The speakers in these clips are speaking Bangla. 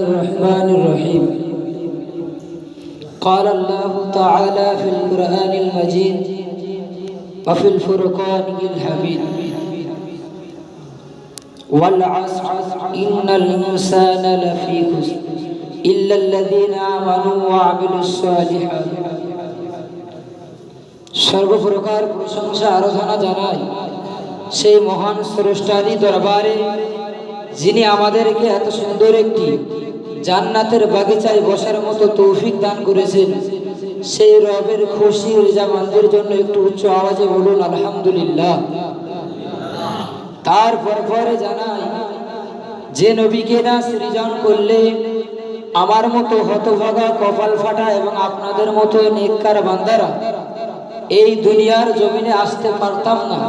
الرحمن الرحيم قال الله تعالى في القرآن المجيد وفي الفرقان الحميد والعصر إن الإنسان لفي خسر إلا الذين آمنوا وعملوا الصالحات সর্বপ্রকার প্রশংসা আরাধনা জানাই সেই মহান স্রষ্টারি দরবারে যিনি আমাদেরকে এত সুন্দর একটি জান্নাতের বাগিচায় বসার মতো তৌফিক দান করেছেন, সেই রবের খুশি রেজামানদের জন্য একটু উচ্চ আওয়াজে বলুন, আলহামদুলিল্লাহ। তারপর পরে জানাই, যে নবীকে না সৃজন করলে আমার মতো হতভাগা কপাল ফাটা এবং আপনাদের মতো নেককার বান্দারা এই দুনিয়ার জমিনে আসতে পারতাম না।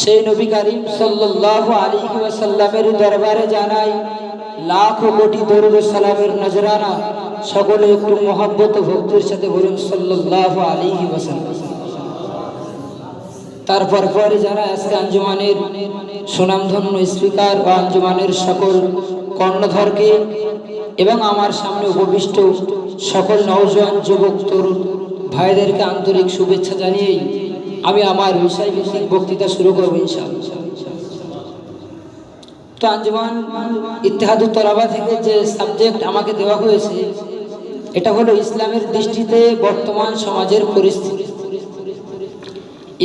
সেই নবী করিম সাল্লাল্লাহু আলাইহি ওয়াসাল্লামের দরবারে জানাই, লাখ কোটি দরুদ সালামের নজরানা, সকলে একটু মহব্বত ভক্তির সাথে বলুন সাল্লাল্লাহু আলাইহি ওয়াসাল্লাম। তারপর পরে যারা আজকে আঞ্জুমানের সুনামধন্য স্পিকার বা আঞ্জুমানের সকল কর্ণধরকে এবং আমার সামনে উপবিষ্ট সকল নওজোয়ান যুবক, তরুণ ভাইদেরকে আন্তরিক শুভেচ্ছা জানিয়েই আমি আমার বিষয়ভিত্তিক বক্তৃতা শুরু করব ইনশাআল্লাহ। তো আঞ্জুমান ইতিহাদুত তলাবা থেকে যে সাবজেক্ট আমাকে দেওয়া হয়েছে, এটা হলো ইসলামের দৃষ্টিতে বর্তমান সমাজের পরিস্থিতি।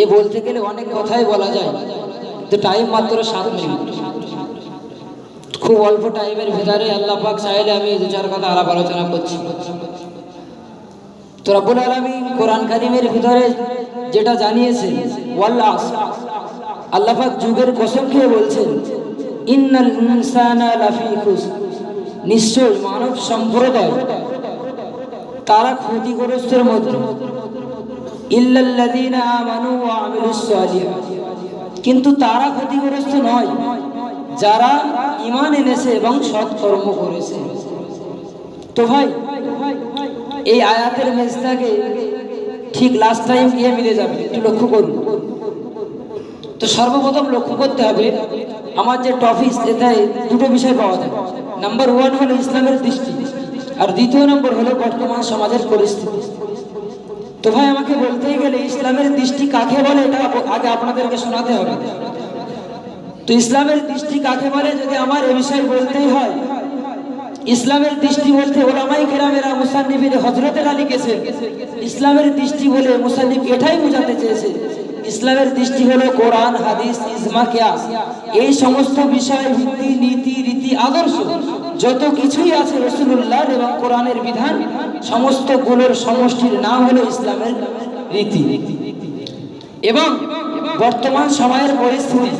এ বলতে গেলে অনেক কথাই বলা যায় তো টাইম মাত্র সাত মিনিট। খুব অল্প টাইমের ভিতরে আল্লাহ পাক চাইলে আমি দু চার কথা আলাপ আলোচনা করছি। তো রব্বুল আলামিন কোরআন কারিমের ভিতরে যেটা জানিয়েছে ওয়াল্লাহ, আল্লাহ পাক যুগের কসম খেয়ে বলছেন, ইন্নাল ইনসানা লাফি খুসর। নিশ্চয় মানব সম্প্রদায় তারা ক্ষতিগ্রস্তের মধ্যে। কিন্তু তারা ক্ষতিগ্রস্ত নয়, যারা ইমান এনেছে এবং সৎকর্ম করেছে। তো ভাই এই আয়াতের মেজটাকে ঠিক লাস্ট টাইম গিয়ে মিলে যাবে, একটু লক্ষ্য করুন। তো সর্বপ্রথম লক্ষ্য করতে হবে, আমার যে টপিক এটাই দুটো বিষয় পাওয়া যায়। নাম্বার ওয়ান হলো ইসলামের দৃষ্টি, আর দ্বিতীয় নম্বর হলো বর্তমান সমাজের পরিস্থিতি। তো ভাই, আমাকে বলতেই গেলে ইসলামের দৃষ্টি কাকে বলে, এটা আগে আপনাদেরকে শোনাতে হবে। তো ইসলামের দৃষ্টি কাকে বলে, যদি আমার এ বিষয়ে বলতেই হয় ইসলামের দৃষ্টি বলতে ওলামাই কেরামেরা মুসান্নিফের হজরতেরা লিখেছে ইসলামের দৃষ্টি বলে মুসান্নিফ এটাই বোঝাতে চেয়েছে। ইসলামের দৃষ্টি হলো কোরআন, হাদিস, ইজমা, কিয়াস। এই সমস্ত বিষয়, ভিত্তি, নীতি, রীতি, আদর্শ, যত কিছুই আছে রসুল্লাহ এবং কোরআনের বিধান সমস্তগুলোর সমষ্টির নাম হলো ইসলামের রীতি। এবং বর্তমান সময়ের পরিস্থিতি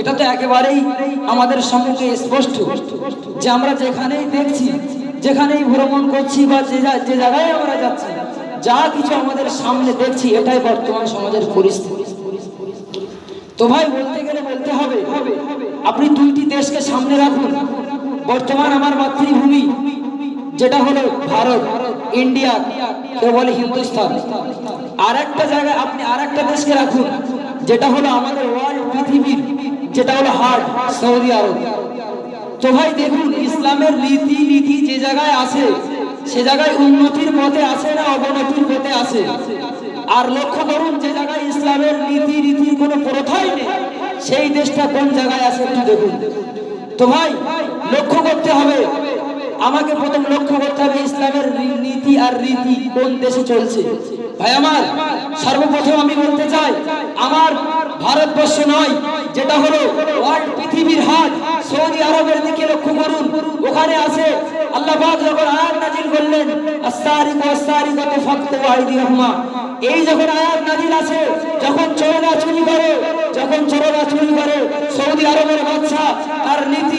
এটা তো একেবারেই আমাদের সম্মুখে স্পষ্ট যে আমরা যেখানেই দেখছি, যেখানেই ভ্রমণ করছি বা যে যে জায়গায় আমরা যাচ্ছি, যা কিছু আমাদের সামনে দেখছি, এটাই বর্তমান সমাজের পরিস্থিতি। তো ভাই, বলতে গেলে বলতে হবে, আপনি দুইটি দেশকে সামনে রাখুন। বর্তমান আমার মাতৃভূমি, যেটা হলো ভারত, ইন্ডিয়া, কেউ বলে হিন্দুস্তান। আর একটা জায়গায় আপনি আর একটা দেশকে রাখুন, যেটা হলো আমাদের ওয়ার্ল্ড পৃথিবীর যেটা হলো হার্ট সৌদি আরব। তো ভাই দেখুন, ইসলামের রীতি নীতি যে জায়গায় আছে, সে জায়গায় উন্নতির পথে আছে না অবনতির পথে আছে? আর লক্ষ্য করুন, যে জায়গায় ইসলামের নীতি রীতির কোনো প্রথাই নেই, সেই দেশটা কোন জায়গায় আছে একটু দেখুন। তো ভাই, লক্ষ্য করতে হবে আমাকে প্রথম লক্ষ্য করতে হবে ইসলামের নীতি আর রীতি কোন দেশে চলছে। ভাই আমার, সর্বপ্রথম আমি বলতে চাই, আমার ভারতবর্ষ নয়, যেটা হলো ওয়ার্ল্ড পৃথিবীর হাট। সৌদি আরবের দিকে লক্ষ্য করুন, ওখানে আছে আল্লাহ পাক যখন আয়াত নাজিল করলেন আস্তারিক আস্তারিক ফাক্ত আইদিহুমা এই যখন আয়াত নাজিল আছে, যখন চোরেরা চুরি করে, যখন চোরেরা চুরি করে, সৌদি আরবের বাদশা তার নীতি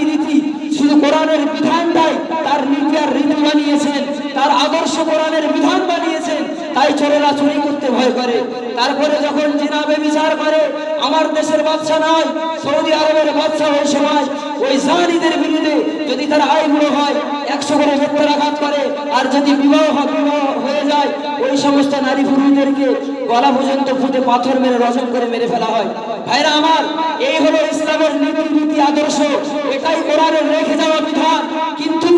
শুধু কোরআনের বিধানটাই, তার নীতি রীতি বানিয়েছেন, তার আদর্শ কোরআনের বিধান বানিয়েছেন, তাই চোরেরা চুরি করতে ভয় করে। তারপরে যখন জিনাবে বিচার করে, আমার দেশের বাচ্চা নয়, সৌদি আরবের বাচ্চা ওই সময় ওই জানিদের বিরুদ্ধে যদি তার আয়গুলো হয়, একশো করে হত্যাঘাত করে, আর যদি বিবাহ বিবাহ হয়ে যায়, ওই সমস্ত নারী পুরুষদেরকে গলা পর্যন্ত ফুটে পাথর মেরে রসম করে মেরে ফেলা হয়। ভাইরা আমার, এই হলো ইসলামের নীতি নীতি আদর্শ। এটাই কোরআনের রেখে যাওয়া বিধান। কিন্তু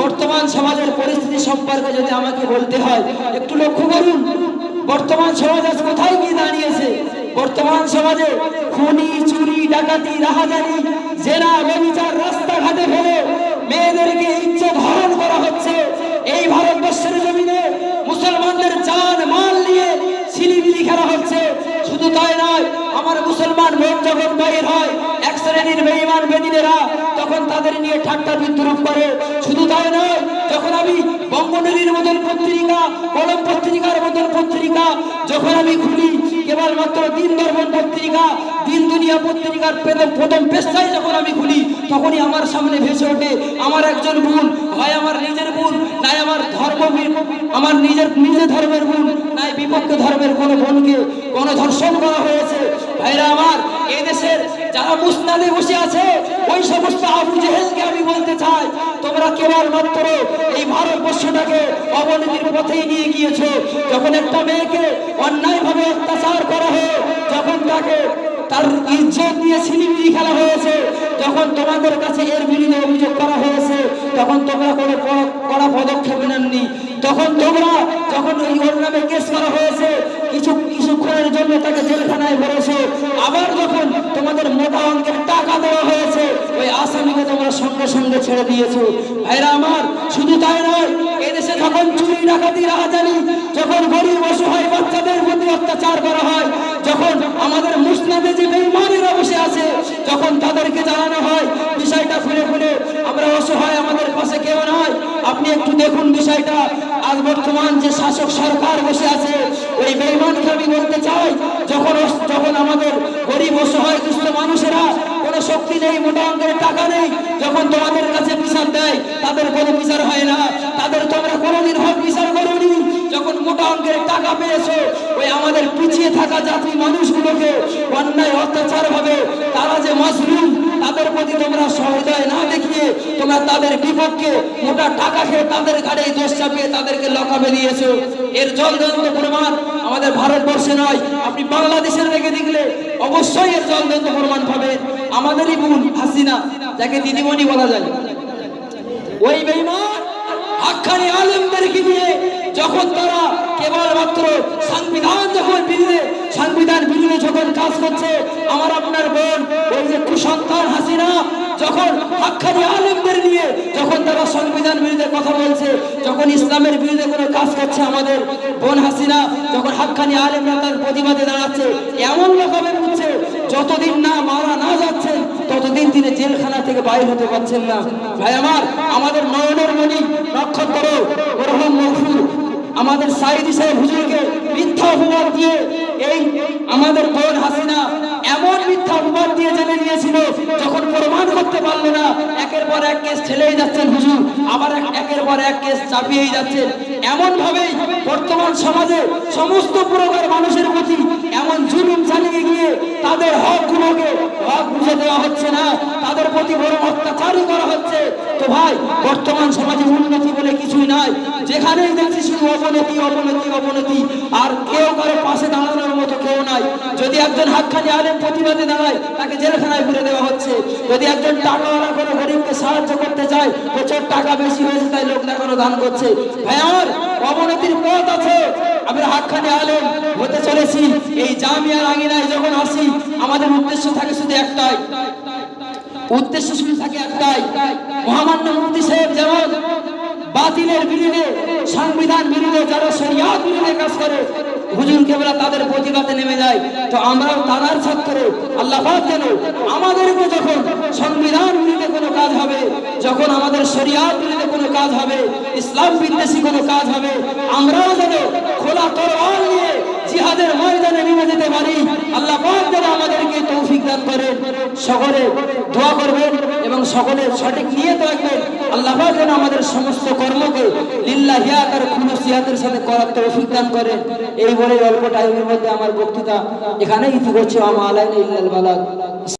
বর্তমান সমাজের পরিস্থিতি সম্পর্কে যদি আমাকে বলতে হয়, একটু লক্ষ্য করুন বর্তমান সমাজ আজ কোথায় গিয়ে দাঁড়িয়েছে? বর্তমান সমাজে খুনি, চুরি, ডাকাতি, রাহাজানি, জেনা ব্যবিচার রাস্তাঘাটে ফেলে মেয়েদেরকে ইচ্ছে ধারণ করা হচ্ছে। এই ভারতবর্ষের জমিনে মুসলমানদের জান, মাল নিয়ে ছিলিমিলি খেলা হচ্ছে। শুধু তাই নয়, আমার মুসলমান বোন যখন বাইর হয়, এক শ্রেণির বেঈমান বেদিনেরা তখন তাদের নিয়ে ঠাট্টা বিদ্রুপ করে। শুধু তাই নয় যখন আমি বঙ্গনদীর মতন পত্রিকা, কলম পত্রিকার মতন পত্রিকা যখন আমি খুলি, কেবলমাত্র দিন দর্পণ পত্রিকা, দিন দুনিয়া পত্রিকার প্রথম প্রথম পেশায় যখন আমি খুলি, তখনই আমার সামনে ভেসে ওঠে, আমার একজন বোন হয় আমার নিজের বোন নাই আমার ধর্ম আমার নিজের নিজের ধর্মের বোন নাই বিপক্ষ ধর্মের কোনো বোনকে, কোনো ধর্ষণ করা হয়েছে। ভাইরা আমার এই দেশের যারা মুসনাদে বসে আছে, ওই সমস্ত আবু জেহেলকে আমি বলতে চাই তোমরা কেবলমাত্র এই ভারতবর্ষটাকে অবনতির পথেই নিয়ে গিয়েছো। যখন একটা মেয়েকে অন্যায়ভাবে অত্যাচার করা হয়, যখন তাকে তার ইজ্জত নিয়ে ছিনিমিনি খেলা হয়েছে, যখন তোমাদের কাছে এর বিরুদ্ধে অভিযোগ করা হয়েছে, তখন তোমরা কোনো কড়া পদক্ষেপ নেননি। তখন তোমরা যখন ওই ওর নামে কেস করা হয়েছে, কিছু কিছুক্ষণের জন্য তাকে জেলখানায় ভরেছে। আবার যখন তোমাদের মোটা অঙ্কের আসামিকে তোমরা সঙ্গে সঙ্গে ছেড়ে দিয়েছ। ভাইরা আমার, শুধু তাই নয়, এদেশে যখন চুরি, ডাকাতি, রাহাজানি, যখন গরিব, অসহায় বাচ্চাদের প্রতি অত্যাচার করা হয়, যখন আমাদের মুসনাদে যে বেইমানেরা বসে আছে, যখন তাদেরকে জানানো হয়, বিষয়টা খুলে খুলে, আমরা অসহায়, আমাদের পাশে কেউ নয় আপনি একটু দেখুন বিষয়টা। আজ বর্তমান যে শাসক সরকার বসে আছে, ওই বেইমানকে আমি বলতে চাই, যখন যখন আমাদের গরিব, অসহায়, দুস্থ মানুষেরা শক্তি নেই মোটা অঙ্কের টাকা নেই। যখন তোমাদের কাছে বিচার দেয়, তাদের কোনো বিচার হয় না। তাদের তোমরা কোনোদিন হক বিচার করোনি। যখন মোটা অঙ্কের টাকা পেয়েছ, ওই আমাদের পিছিয়ে থাকা জাতি মানুষগুলোকে অন্যায়, অত্যাচার ভাবে তারা যে মজলুম, তাদের প্রতি তোমরা সহৃদয় না দেখিয়ে তোমরা তাদের বিপক্ষে মোটা টাকা খেয়ে তাদের ঘাড়ে দোষ চাপিয়ে তাদেরকে লকাবে দিয়েছ। এর জল জলদন্ত প্রমাণ আমাদের ভারতবর্ষে নয়। আপনি বাংলাদেশের দিকে দেখলে অবশ্যই এর জল জলদন্ত প্রমাণ পাবেন। আমাদেরই বোন হাসিনা, যাকে দিদিমণি বলা যায়। ওই বেইমান হাক্কানি আলেমদেরকে নিয়ে যখন তারা কেবলমাত্র সংবিধান যখন বিরুদ্ধে, সংবিধান বিরুদ্ধে যখন কাজ করছে, আমার আপনার বোন, ওই যে কুসন্তান হাসিনা, যখন হাক্কানি আলেমদের নিয়ে যখন তারা সংবিধান বিরুদ্ধে কথা বলছে, যখন ইসলামের বিরুদ্ধে কোনো কাজ করছে আমাদের বোন হাসিনা, যখন হাক্কানি আলেমরা তার প্রতিবাদে দাঁড়াচ্ছে, এমন রকমের যতদিন না মারা না যাচ্ছেন, ততদিন তিনি জেলখানা থেকে বাইর হতে পারছেন না। ভাই আমার, আমাদের নয়নের মণি নক্ষত্র ওরকম মহফুল আমাদের সাইদি সাহেব হুজুরকে মিথ্যা অপবাদ দিয়ে এই আমাদের বোন হাসিনা এমন মিথ্যা অপবাদ দিয়ে জেনে নিয়েছিল, যখন প্রমাণ করতে পারল না, একের পর এক কেস ঠেলেই যাচ্ছেন হুজুর, আবার এক- একের পর এক কেস চাপিয়েই যাচ্ছেন। এমন ভাবে বর্তমান সমাজে সমস্ত প্রকার মানুষের প্রতি এমন জুলুম চালিয়ে গিয়ে তাদের হক হকগুলোকে হক বুঝে দেওয়া হচ্ছে না, তাদের প্রতি বড় অত্যাচারই করা হচ্ছে। তো ভাই, বর্তমান সমাজে উন্নতি নাই যেখানেই দেখছি শুধু অবনতি অবনতি অবনতি। আর কেউ কারও পাশে দাঁড়ানোর মতো কেউ নাই। যদি একজন হাতখানি আলেম প্রতিবাদে দাঁড়ায়, তাকে জেলখানায় ঘুরে দেওয়া হচ্ছে। যদি একজন টাকাওয়ালা কোনো গরিবকে সাহায্য করতে চায়, প্রচুর টাকা বেশি হয়েছে, তাই লোক দেখানো দান করছে। ভাই আমার অবনতির পথ আছে। আমরা হাতখানি আলেম হতে চলেছি। এই জামিয়ার আঙিনায় যখন আসি, আমাদের উদ্দেশ্য থাকে শুধু একটাই। উদ্দেশ্য শুধু থাকে একটাই। মহামান্য মুফতি সাহেব যেমন বাতিলের বিরুদ্ধে, সংবিধান বিরুদ্ধে যারা শরিয়াত বিরুদ্ধে কাজ করে হুজুর কেবলা তাদের প্রতিবাদে নেমে যায়। তো আমরাও তারার ছাত্র, আল্লাহ যেন আমাদেরকে যখন সংবিধান বিরুদ্ধে কোনো কাজ হবে, যখন আমাদের শরিয়াত বিরুদ্ধে কোনো কাজ হবে, ইসলাম বিদ্বেষী কোনো কাজ হবে, আমরাও যেন খোলা তরওয়াল নিয়ে জিহাদের ময়দানে নেমে যেতে পারি। আল্লাহ আমাদেরকে তৌফিক দান করে সকলে দোয়া করবেন এবং সকলে সঠিক নিয়ে রাখবেন। আল্লাহ যেন আমাদের সমস্ত কর্মকে লিল্লাহিয়াত আর খুলুসিয়াতের সাথে করার তৌফিক দান করে এই বলে অল্প টাইমের মধ্যে আমার বক্তৃতা এখানেই ইতি করছে। আমা আলাইনা ইল্লাল বালাগ।